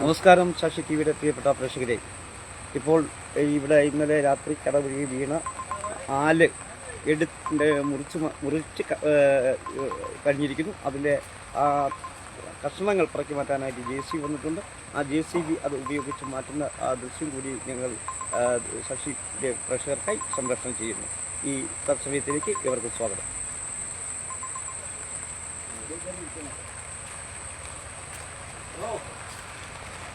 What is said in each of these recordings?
നമസ്കാരം. ശശി ടി വിയുടെ പ്രിയപ്പെട്ട പ്രേക്ഷകരെ ഇപ്പോൾ ഇവിടെ ഇന്നലെ രാത്രി കടവഴി വീണ ആൽ എടുത്ത് മുറിച്ച് മുറിച്ച് കഴിഞ്ഞിരിക്കുന്നു. അതിന്റെ ആ കഷ്ണങ്ങൾ പറക്കി മാറ്റാനായിട്ട് ജെ സി വന്നിട്ടുണ്ട്. ആ ജെ സി ബി അത് ഉപയോഗിച്ച് മാറ്റുന്ന ആ ദൃശ്യം കൂടി ഞങ്ങൾ ശശിയുടെ പ്രേക്ഷകർക്കായി സംരക്ഷണം ചെയ്യുന്നു. ഈ തത്സമയത്തിലേക്ക് ഇവർക്ക് സ്വാഗതം.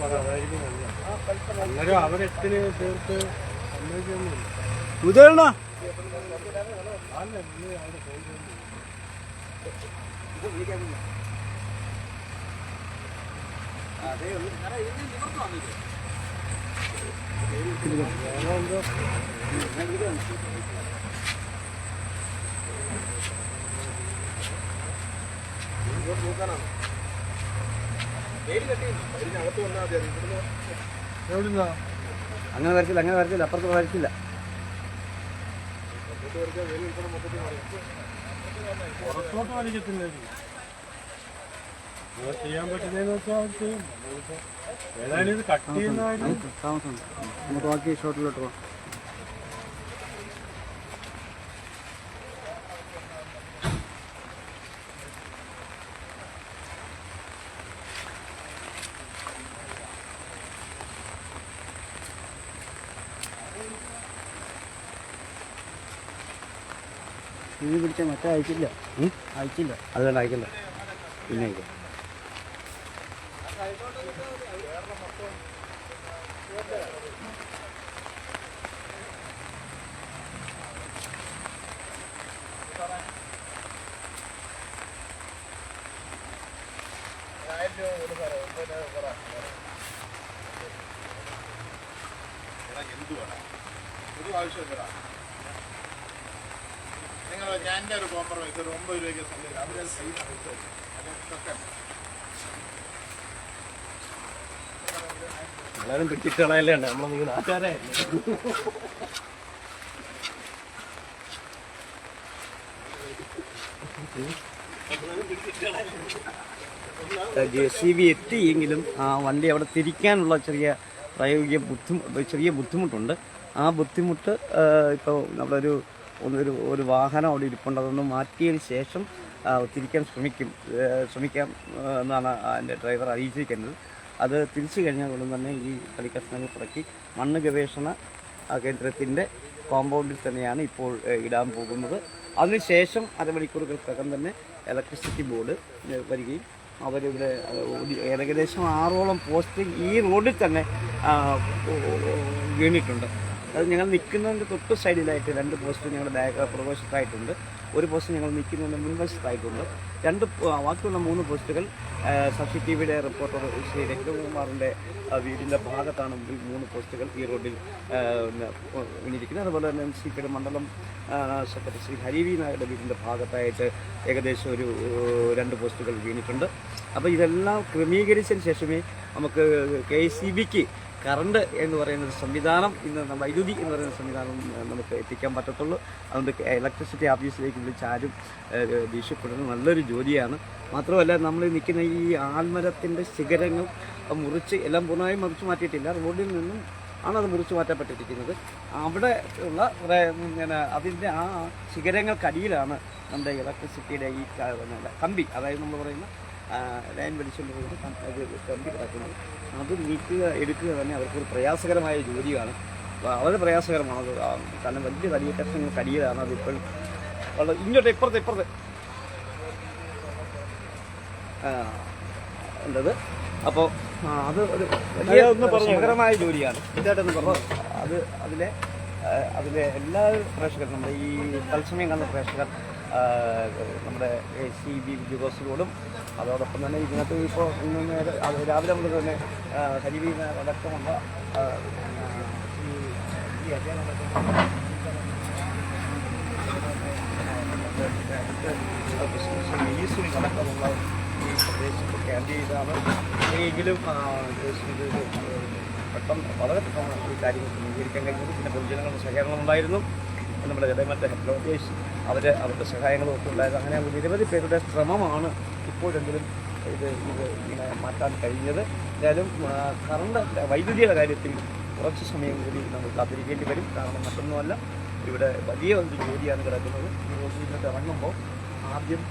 പറ അതായിരിക്കും നല്ലത്. അന്നേരം അവരെത്തിന് തീർത്ത് സമ്മതിക്കൊന്നുമില്ല ഉദയണ്ണ അല്ല ഇന്ന് അവിടെ എവിടുന്നാ അങ്ങനെ വരച്ചില്ല അങ്ങനെ വരച്ചില്ല അപ്പുറത്ത് വരച്ചില്ല പുറത്തോട്ട് വലിക്കത്തില്ല ചെയ്യാൻ പറ്റുന്നതെന്ന് വെച്ചാൽ അത് ചെയ്യും. ഏതായാലും ഇത് കട്ട് ചെയ്യുന്നതായാലും താമസമുണ്ട് നമുക്ക് ബാക്കി ഷോട്ടിലോട്ട് പോകാം. പിടിച്ച മറ്റേ അയച്ചില്ല അയച്ചില്ല അതുകൊണ്ട് അയക്കണ്ട. പിന്നെ അയക്കാം. നിങ്ങൾ ഞാൻ ഒരു കോംപ്രമൈസ് ഒരു ഒമ്പത് രൂപയ്ക്ക് സംഭവിക്കും. അവരെ സൈഡ് അതൊക്കെ എല്ലാവരും ബ്രിട്ടീഷ് കളയല്ലേ ഉണ്ട് നമ്മൾ നീ നാട്ടുകാരായിരുന്നു ജെ സി ബി എത്തിയെങ്കിലും ആ വണ്ടി അവിടെ തിരിക്കാനുള്ള ചെറിയ പ്രായോഗിക ബുദ്ധിമു ചെറിയ ബുദ്ധിമുട്ടുണ്ട്. ആ ബുദ്ധിമുട്ട് ഇപ്പോൾ നമ്മുടെ ഒരു ഒരു ഒരു വാഹനം അവിടെ ഇരിപ്പുണ്ട്. അതൊന്ന് മാറ്റിയതിന് ശേഷം തിരിക്കാൻ ശ്രമിക്കും. ശ്രമിക്കാം എന്നാണ് എന്റെ ഡ്രൈവർ അറിയിച്ചിരിക്കുന്നത്. അത് തിരിച്ചു കഴിഞ്ഞാൽ ഉടൻ തന്നെ ഈ കളിക്കഷ്ണങ്ങൾ പുറക്കി മണ്ണ് ഗവേഷണ കേന്ദ്രത്തിന്റെ കോമ്പൗണ്ടിൽ തന്നെയാണ് ഇപ്പോൾ ഇടാൻ പോകുന്നത്. അതിനുശേഷം അരമണിക്കൂറുകൾക്കകം തന്നെ ഇലക്ട്രിസിറ്റി ബോർഡ് വരികയും അവരിവിടെ ഏകദേശം ആറോളം പോസ്റ്റ് ഈ റോഡിൽ തന്നെ വീണിട്ടുണ്ട്. അത് ഞങ്ങൾ നിൽക്കുന്നതിന്റെ തൊട്ട് സൈഡിലായിട്ട് രണ്ട് പോസ്റ്റ് ഞങ്ങളുടെ ബാക്ക് പുറകുവശത്തായിട്ടുണ്ട് ഒരു പോസ്റ്റ് ഞങ്ങൾ നിൽക്കുന്നതിന്റെ മുൻവശത്തായിട്ടുണ്ട്. രണ്ട് ബാക്കിയുള്ള മൂന്ന് പോസ്റ്റുകൾ സബ്സി ടി വിയുടെ റിപ്പോർട്ടർ ശ്രീ രംഗകുമാറിന്റെ ആ, വീടിന്റെ ഭാഗത്താണ് ഈ മൂന്ന് പോസ്റ്റുകൾ ഈ റോഡിൽ ആ, അതുപോലെ തന്നെ എം സി പിയുടെ മണ്ഡലം സെക്രട്ടറി ശ്രീ ഹരിവി നായരുടെ വീടിന്റെ ഭാഗത്തായിട്ട് ഏകദേശം ഒരു രണ്ട് പോസ്റ്റുകൾ വീണിട്ടുണ്ട്. അപ്പോൾ ഇതെല്ലാം ക്രമീകരിച്ചതിന് ശേഷമേ നമുക്ക് കെ സി ബിക്ക് കറണ്ട് എന്ന് പറയുന്ന ഒരു സംവിധാനം ഇന്ന് വൈദ്യുതി എന്ന് പറയുന്ന സംവിധാനം നമുക്ക് എത്തിക്കാൻ പറ്റത്തുള്ളൂ. അതുകൊണ്ട് ഇലക്ട്രിസിറ്റി ഓഫീസിലേക്ക് വിളിച്ച് ആരും ദേഷ്യപ്പെടുന്നത് നല്ലൊരു ജോലിയാണ്. മാത്രമല്ല നമ്മൾ നിൽക്കുന്ന ഈ ആൽമരത്തിന്റെ ശിഖരങ്ങൾ മുറിച്ച് എല്ലാം പൂർണമായും മുറിച്ച് മാറ്റിയിട്ടില്ല. റോഡിൽ നിന്നും ആണ് അത് മുറിച്ച് മാറ്റപ്പെട്ടിരിക്കുന്നത്. അവിടെ ഉള്ള പിന്നെ അതിന്റെ ആ ശിഖരങ്ങൾക്കടിയിലാണ് നമ്മുടെ ഇലക്ട്രിസിറ്റിയുടെ ഈ കമ്പി. അതായത് നമ്മൾ പറയുന്ന ലൈൻ വലിച്ചുകൊണ്ട് ഇത് കമ്പി കിടക്കുന്നത് അത് നീക്കുക എടുക്കുക തന്നെ അവർക്കൊരു പ്രയാസകരമായ ജോലിയാണ്. വളരെ പ്രയാസകരമാണ് അത്. കാരണം വലിയ വലിയ കഷ്ണങ്ങൾ അത് ഇപ്പോൾ വളരെ ഇങ്ങോട്ട് ഇപ്പുറത്ത് ഇപ്പുറത്ത്. ഉള്ളത് അപ്പോൾ അത് ഒരു വലിയ പ്രയാസകരമായ ജോലിയാണ്. ഇതായിട്ടൊന്ന് പറഞ്ഞു? അത് അതിലെ അതിലെ എല്ലാ പ്രേക്ഷകരും നമ്മുടെ ഈ തത്സമയം കണ്ട പ്രേക്ഷകർ നമ്മുടെ സി ബി ഉദ്യോഗസ്ഥരോടും അതോടൊപ്പം തന്നെ ഇതിനകത്ത് ഇപ്പോൾ ഇന്ന് നേരെ രാവിലെ മുതൽ തന്നെ ഹരിവീന അടക്കമുള്ള ഈ അടക്കമുള്ള ഈ പ്രദേശത്ത് ക്യാമ്പ് ചെയ്താണ്. എങ്കിലും പെട്ടെന്ന് വളരെ പെട്ടെന്ന് ഈ കാര്യങ്ങൾ ക്രമീകരിക്കാൻ കഴിഞ്ഞത്. പിന്നെ പൊതുജനങ്ങളുടെ സഹകരണം ഉണ്ടായിരുന്നു. നമ്മുടെ ജഡമറ്റ ലോകേഷ് അവർ അവരുടെ സഹായങ്ങളും ഒക്കെ ഉണ്ടായത് അങ്ങനെ നിരവധി പേരുടെ ശ്രമമാണ് ഇപ്പോഴെങ്കിലും ഇത് ഇത് ഇങ്ങനെ മാറ്റാൻ കഴിഞ്ഞത്. എന്തായാലും കറണ്ട് വൈദ്യുതിയുടെ കാര്യത്തിൽ കുറച്ച് സമയം കൂടി നമ്മൾ കാത്തിരിക്കേണ്ടി വരും. കാരണം മറ്റൊന്നുമല്ല ഇവിടെ വലിയ ഒരു ജോലിയാണ് കിടക്കുന്നത്. ഈ നിന്നിട്ട് ഇറങ്ങുമ്പോൾ ആദ്യം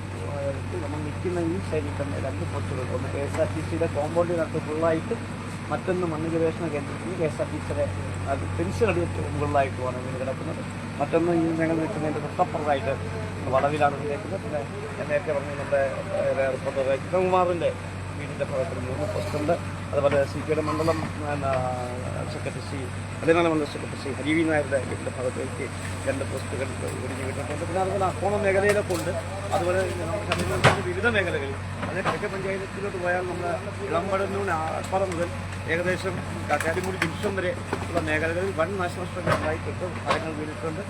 നമ്മൾ നിൽക്കുന്ന ഈ തന്നെ രണ്ട് പോസ്റ്റുകൾ ഒന്ന് കെ എസ് ആർ ടി സിയുടെ കോമ്പൗണ്ടിനകത്ത് ഫുള്ളായിട്ട് മറ്റൊന്ന് മണ്ണ് ഗവേഷണ കേന്ദ്രത്തിൽ കെ എസ് ആർ ടി സിയുടെ അത് പെൻഷൻ അടിയിട്ട് മുകളിലായിട്ടുമാണ് ഇതിന് കിടക്കുന്നത്. മറ്റൊന്ന് ഈ ഞങ്ങൾ നിൽക്കുന്നതിന്റെ തൊട്ടപ്പുറത്തായിട്ട് വളവിലാണ് നിൽക്കുന്നത് പിന്നെ നേരത്തെ പറഞ്ഞു നമ്മുടെ റിപ്പോർട്ടർ കൃഷ്ണകുമാറിന്റെ വീടിന്റെ ഭാഗത്ത് മൂന്ന് പോസ്റ്റുണ്ട് അതുപോലെ സി പിയുടെ മണ്ഡലം സെക്രട്ടറി ശ്രീ പതിനാല് മണ്ഡലം സെക്രട്ടറി ശ്രീ ഹരിവി നായരുടെ വീട്ടിന്റെ ഭാഗത്തേക്ക് രണ്ട് പോസ്റ്റുകൾ ഒരുങ്ങി വിട്ടിട്ടുണ്ട്. പിന്നെ അതുപോലെ അക്കോണം മേഖലയിലൊക്കെ ഉണ്ട്. അതുപോലെ നമ്മുടെ വിവിധ മേഖലകളിൽ അതായത് കിഴക്കൻ പഞ്ചായത്തിലോട്ട് പോയാൽ നമ്മുടെ ഇളമ്പടന്നൂർ അപ്പുറം മുതൽ ഏകദേശം കാറ്റാടിമൂടി ജംഗ്ഷൻ വരെ ഉള്ള മേഖലകളിൽ വൻ നാശനഷ്ടങ്ങൾ ഉണ്ടായിട്ടുണ്ട് മരങ്ങൾ വീണിട്ടുണ്ട്.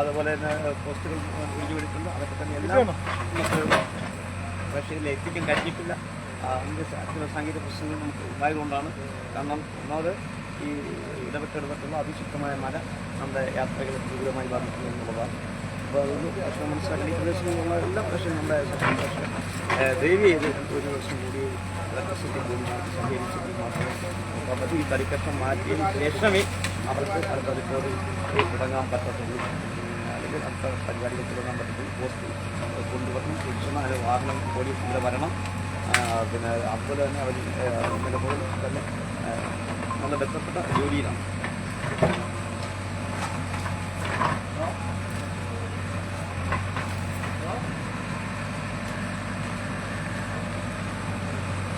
അതുപോലെ തന്നെ പോസ്റ്റുകൾ ഒഴിഞ്ഞു വീണിട്ടുണ്ട്. അതൊക്കെ തന്നെ എല്ലാം നമുക്ക് ഇതിൽ എത്തിക്കാൻ കഴിഞ്ഞിട്ടില്ല. അതിന്റെ ചില സാങ്കേതിക പ്രശ്നങ്ങൾ നമുക്ക് ഉണ്ടായതുകൊണ്ടാണ്. കാരണം ഒന്നാമത് ഈ ഇടപെട്ട് ഇടപെട്ടുള്ള അതിശക്തമായ മഴ നമ്മുടെ യാത്രകളെ ദുരിതമായി ബാധിക്കുന്നു എന്നുള്ളതാണ്. അപ്പോൾ അതൊന്ന് പ്രശ്നം മനസ്സിലാക്കി ഈ പ്രദേശങ്ങളിലുള്ള എല്ലാ പ്രശ്നവും നമ്മുടെ ദയവ് ചെയ്ത് ഒരു വർഷം കൂടി ഇലക്ട്രിസിറ്റി കൂടി സഹകരിച്ചിട്ട് മാത്രമേ ഈ തടിക്കഷ്ടം മാറ്റിയതിന് ശേഷമേ അവർക്ക് അടുത്ത റിപ്പോർട്ട് തുടങ്ങാൻ പറ്റത്തുള്ളൂ. അല്ലെങ്കിൽ അടുത്ത പരിപാടികൾ തുടങ്ങാൻ പറ്റത്തുള്ളൂ. പോസ്റ്റ് കൊണ്ടുവരണം തിരിച്ചണം അല്ലെങ്കിൽ വാഹനം പോലീസ് ഇവിടെ വരണം. പിന്നെ അതുപോലെ തന്നെ അവർ നിലപോലെ തന്നെ നല്ല ബന്ധപ്പെട്ട ജോലിയിലാണ്.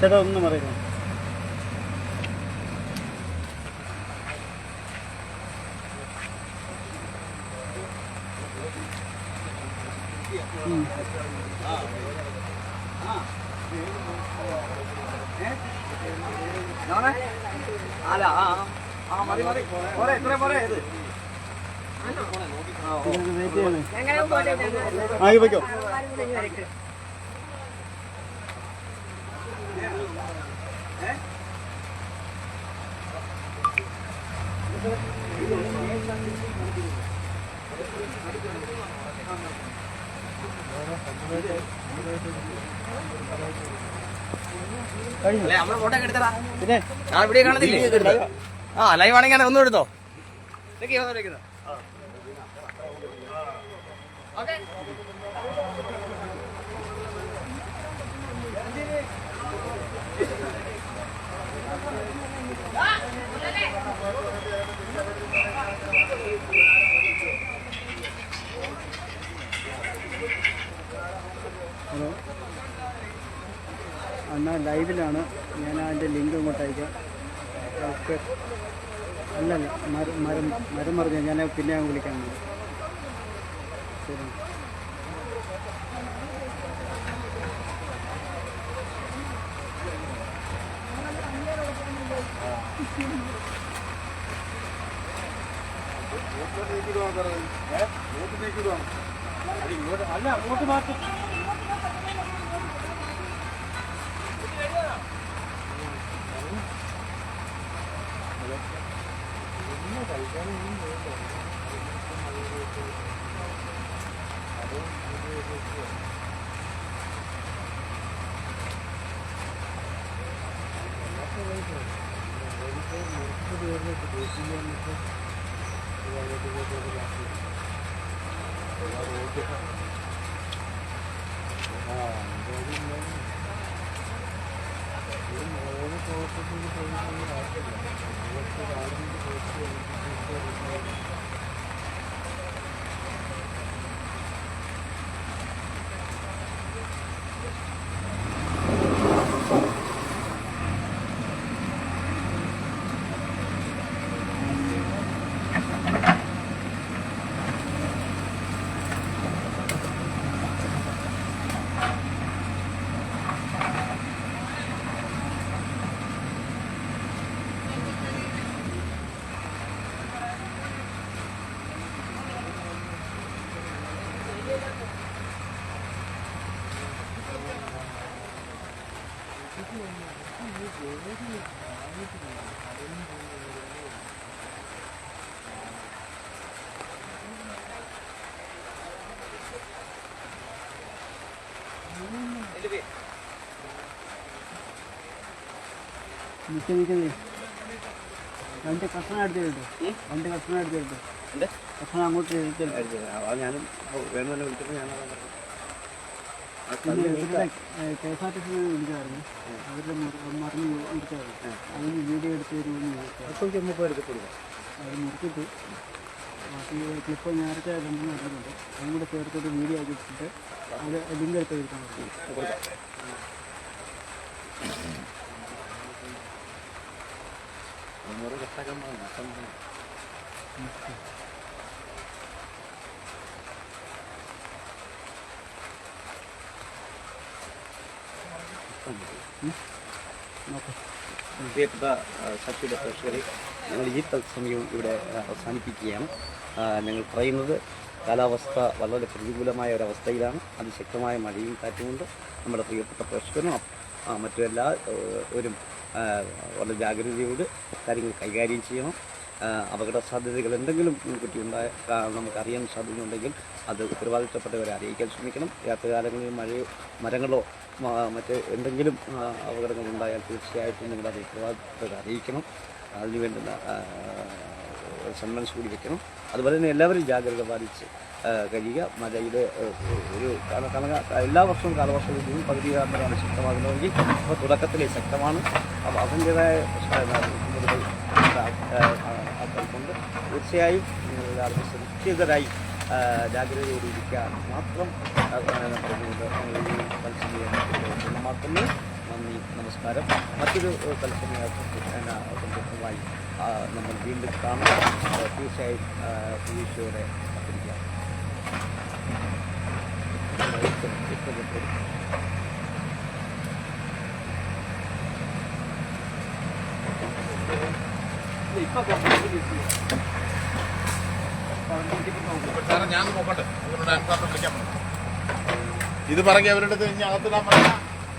ചേട്ടാ ഒന്ന് പറയുന്നു ആ ആ ആ. ആ മതി മതി പോരെ ഇത്രയും പോരെ ഇത് ആ ഈ വയ്ക്കോ പിന്നെ? ഞാൻ ഇവിടെ കാണുന്നില്ലേ ആ ലൈവ് ആണെങ്കിൽ ഒന്നും എടുത്തോ? ഇതൊക്കെ വന്നിരിക്കുന്നത്. ലൈവിലാണ് ഞാൻ അതിന്റെ ലിങ്ക് ഇങ്ങോട്ട് അയക്കാം. ഓക്കെ. അല്ലല്ല മരം മരം മരം മറിഞ്ഞ ഞാൻ പിന്നെ വിളിക്കാൻ ശരി. അല്ല അങ്ങോട്ട് മാറ്റി. ഒരു മൂന്ന് കോഴ്സൊക്കെ നിൽക്ക നിൽക്കുന്നേ രണ്ട് കഷ്ണം എടുത്തിട്ടു രണ്ട് കഷ്ണം എടുത്തിട്ടു കഷ്ണം അങ്ങോട്ട് എടുത്ത് അത് ഞാനും വേണം തന്നെ വിളിച്ചപ്പോൾ ഞാൻ K S R T C വിളിച്ചായിരുന്നു അവരുടെ മറന്ന് വിളിച്ചായിരുന്നു അതിന് വീഡിയോ എടുത്ത് തരുമെന്ന് ചോദിച്ചാൽ അപ്പോൾ ചെന്നപ്പോൾ അത് മുറിച്ചിട്ട് ക്ലിപ്പ് നേരത്തെ രണ്ടും നടന്നിട്ടുണ്ട് അതും കൂടെ ചേർത്തിട്ട് വീഡിയോ ആക്കി വെച്ചിട്ട് അത് ലിങ്ക് എടുത്ത് കൊടുക്കാൻ പറ്റും സബ്സിഡി കഷ്ടക്കാൻ ഞങ്ങൾ ഈ തത്സമയവും ഇവിടെ അവസാനിപ്പിക്കുകയാണ്. ഞങ്ങൾ പറയുന്നത് കാലാവസ്ഥ വളരെ പ്രതികൂലമായ ഒരവസ്ഥയിലാണ്. അതിശക്തമായ മഴയും കാറ്റും കാറ്റുമുണ്ട് നമ്മുടെ പ്രിയപ്പെട്ട പ്രേക്ഷകരും ആ, മറ്റു എല്ലാ ഒരു വളരെ ജാഗ്രതയോട് കാര്യങ്ങൾ കൈകാര്യം ചെയ്യണം. അപകട സാധ്യതകൾ എന്തെങ്കിലും മുൻകൂട്ടി ഉണ്ടായ നമുക്കറിയാൻ സാധ്യതയുണ്ടെങ്കിൽ അത് ഉത്തരവാദിത്തപ്പെട്ടവരെ അറിയിക്കാൻ ശ്രമിക്കണം. രാത്രികാലങ്ങളിൽ മഴയോ മരങ്ങളോ മറ്റ് എന്തെങ്കിലും അപകടങ്ങളുണ്ടായാൽ തീർച്ചയായിട്ടും നിങ്ങളത് ഉത്തരവാദിത്തപ്പെട്ടവരെ അറിയിക്കണം. അതിന് വേണ്ടുന്ന സമ്മൻസ് കൂടി വെക്കണം. അതുപോലെ തന്നെ എല്ലാവരും ജാഗ്രത പാലിച്ച് കഴിയുക. മഴയുടെ ആ, ഒരു എല്ലാ വർഷവും കാലവർഷം ജൂൺ പകുതി കാരണമാണ് ശക്തമാകുന്നതെങ്കിൽ അപ്പോൾ തുടക്കത്തിലെ ശക്തമാണ്. അപ്പോൾ അതിന്റേതായ ആൾക്കാർക്കുണ്ട് തീർച്ചയായും സുരക്ഷിതരായി ജാഗ്രതയോടെ ഇരിക്കാൻ മാത്രം മാത്രമേ നന്ദി നമസ്കാരം. മറ്റൊരു ആ, നമ്മൾ വീണ്ടും കാണാം. തീർച്ചയായും പ്രതീക്ഷയോടെ ഞാൻ ഇത് പറഞ്ഞ് അവരുടെ അടുത്ത് ഇനി അകത്തിടാൻ പറഞ്ഞാൽ